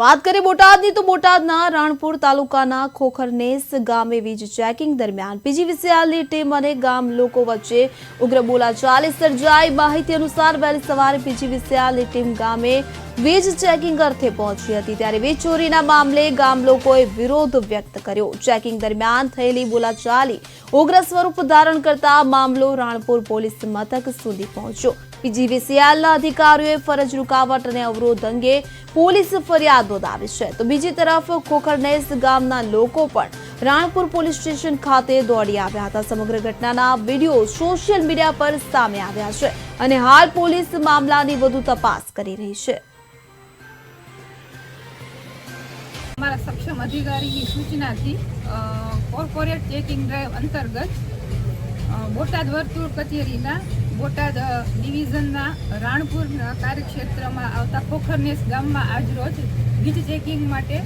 વાત કરીએ બોટાદની, તો બોટાદના રાણપુર તાલુકાના ખોખરનેસ ગામે વીજ ચેકિંગ દરમિયાન પીજીવીસીએલની ટીમ અને ગામ લોકો વચ્ચે ઉગ્ર બોલાચાલી સર્જાઈ. માહિતી અનુસાર વહેલી સવારે પીજીવીસીએલની ટીમ ગામે વીજ ચેકિંગ અર્થે પહોંચી હતી. ત્યારે વીજ ચોરીના મામલે ગામ લોકોએ વિરોધ વ્યક્ત કર્યો. ચેકિંગ દરમિયાન થયેલી બોલાચાલી ઉગ્ર સ્વરૂપ ધારણ કરતા મામલો રાણપુર પોલીસ મથક સુધી પહોંચ્યો. પીજીવીસીએલના અધિકારીઓએ ફરજ રૂકાવટ અને અવરોધ અંગે પોલીસ ફરિયાદ નોંધાવી છે. તો બીજી તરફ ખોખરનેસ ગામના લોકો પણ રાણપુર પોલીસ સ્ટેશન ખાતે દોડી આવ્યા હતા. સમગ્ર ઘટનાના વીડિયો સોશિયલ મીડિયા પર સામે આવ્યા છે અને હાલ પોલીસ મામલાની વધુ તપાસ કરી રહી છે. અમારા સક્ષમ અધિકારીની સૂચનાથી કોર્પોરેટ ચેકિંગ ડ્રાઈવ અંતર્ગત બોટાદ વર્તુળ કચેરીના બોટાદ ડિવિઝનના રાણપુર કાર્યક્ષેત્રમાં આવતા ખોખરનેસ ગામમાં આજરોજ વીજ ચેકિંગ માટે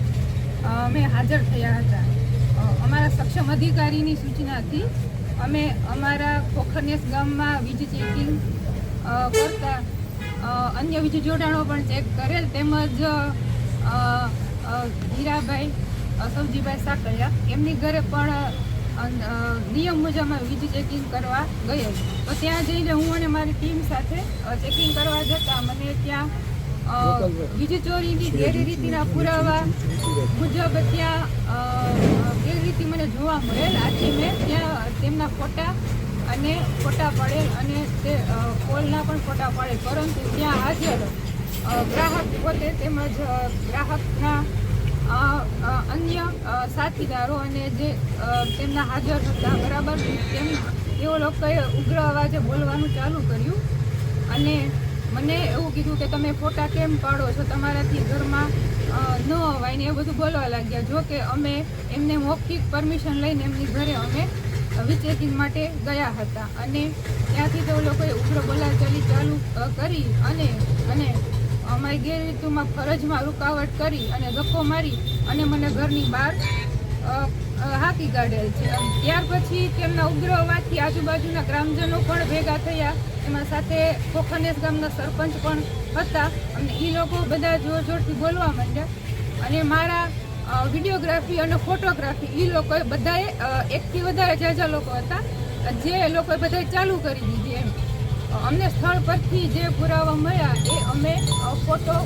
અમે હાજર થયા હતા. અમારા સક્ષમ અધિકારીની સૂચનાથી અમે અમારા ખોખરનેસ ગામમાં વીજ ચેકિંગ કરતા અન્ય વીજ જોડાણો પણ ચેક કરેલ તેમજ હીરાભાઈ સૌજીભાઈ સાકરિયા એમની ઘરે પણ નિયમ મુજબ અમે વીજ ચેકિંગ કરવા ગયેલ તો ત્યાં જઈને હું અને મારી ટીમ સાથે ચેકિંગ કરવા જતા મને ત્યાં વીજ ચોરીની ગેરરીતિના પુરાવા મુજબ ત્યાં ગેરરીતિ મને જોવા મળેલ આથી મેં ત્યાં તેમના ફોટા અને ફોટા પડેલ અને તે કોલના પણ ફોટા પડેલ. પરંતુ ત્યાં હાજર ગ્રાહક પોતે તેમજ ગ્રાહકના અન્ય સાથીદારો અને જે તેમના હાજર હતા, બરાબર? તેમ તેઓ લોકોએ ઉગ્ર અવાજે બોલવાનું ચાલુ કર્યું. અને મને એવું કીધું કે તમે ફોટા કેમ પાડો છો? તમારાથી ઘરમાં ન અવાય ને એ બધું બોલવા લાગ્યા. જો કે અમે એમને મૌખિક પરમિશન લઈને એમની ઘરે અમે વિચેકિંગ માટે ગયા હતા. અને ત્યાંથી તો લોકોએ ઉગ્ર બોલાચાલી ચાલુ કરી અને અને અમારી ગેરરીતુમાં ફરજમાં રૂકાવટ કરી અને ધક્કો મારી અને મને ઘરની બહાર હાંકી કાઢેલ છે. ત્યાર પછી તેમના ઉગ્રવાદથી આજુબાજુના ગ્રામજનો પણ ભેગા થયા. એમાં સાથે ખોખરનેસ ગામના સરપંચ પણ હતા અને એ લોકો બધા જોર જોરથી બોલવા માંડ્યા. અને મારા વિડીયોગ્રાફી અને ફોટોગ્રાફી એ લોકોએ બધાએ એકથી વધારે જાજા લોકો હતા. જે લોકોએ બધાએ ચાલુ કરી દીધી એમ. અમને સ્થળ પરથી જે પુરાવા મળ્યા એ અમે ફોટો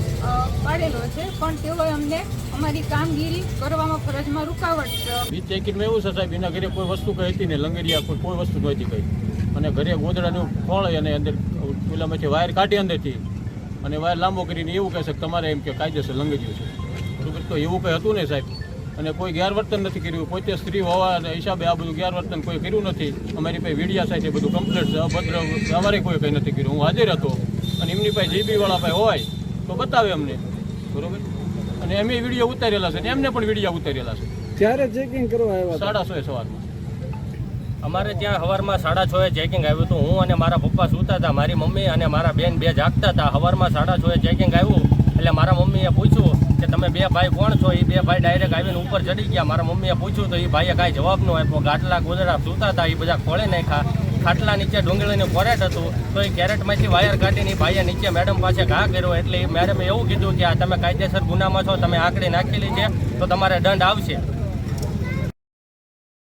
પાડેલો છે. પણ તેઓએ અમને અમારી કામગીરી કરવામાં ફરજમાં રૂકાવટ બીજ ચેકિંગમાં એવું છે સાહેબ, એના ઘરે કોઈ વસ્તુ કહી હતી ને લંગરિયા કોઈ કોઈ વસ્તુ હતી કઈ. અને ઘરે ગોદડાનું ફળ અને અંદર પેલામાંથી વાયર કાઢી અંદરથી. અને વાયર લાંબો કરીને એવું કહે છે તમારે એમ કે કાયદેસર લંગરિયું છે. તો એવું કંઈ હતું ને સાહેબ? અને કોઈ ગેરવર્તન નથી કર્યું. પોતે સ્ત્રી હોવાના હિસાબે આ બધું ગેરવર્તન કોઈ કર્યું નથી. અમારી પાસે વીડિયા સાહેબ એ બધું કમ્પ્લીટ છે. અભદ્ર અમારે કોઈ કંઈ નથી કર્યું. હું હાજર હતો. અને એમની પાસે જીબીવાળા પાસે હોય તો બતાવે અમને. બરોબર? અને એમ વીડિયો ઉતારેલા છે ને એમને પણ વીડિયો ઉતારેલા છે. ત્યારે ચેકિંગ કરવા આવ્યા સાડા છ એ સવારમાં. અમારે ત્યાં સવારમાં સાડા છ એ ચેકિંગ આવ્યું હતું. હું અને મારા પપ્પા સૂતા હતા. મારી મમ્મી અને મારા બેન બે જાગતા હતા. સવારમાં સાડા છ એ ચેકિંગ આવ્યું એટલે મારા મમ્મીએ પૂછ્યું કે તમે બે ભાઈ કોણ છો? એ બે ભાઈ ડાયરેક્ટ આવીને ઉપર ચડી ગયા. મારા મમ્મીએ પૂછ્યું તો એ ભાઈએ કાંઈ જવાબ ન આપ્યો. ગાટલા ગોદડા સૂતા હતા એ બધા ખોળે નાખ્યા. ખાટલા નીચે ડુંગળીનું કોરેટ હતું, તો એ કેરેટમાંથી વાયર કાઢીને ભાઈએ નીચે મેડમ પાસે ઘા કર્યો. એટલે એ મેડમે એવું કીધું કે આ તમે કાયદેસર ગુનામાં છો, તમે આંકડી નાખેલી છે, તો તમારે દંડ આવશે.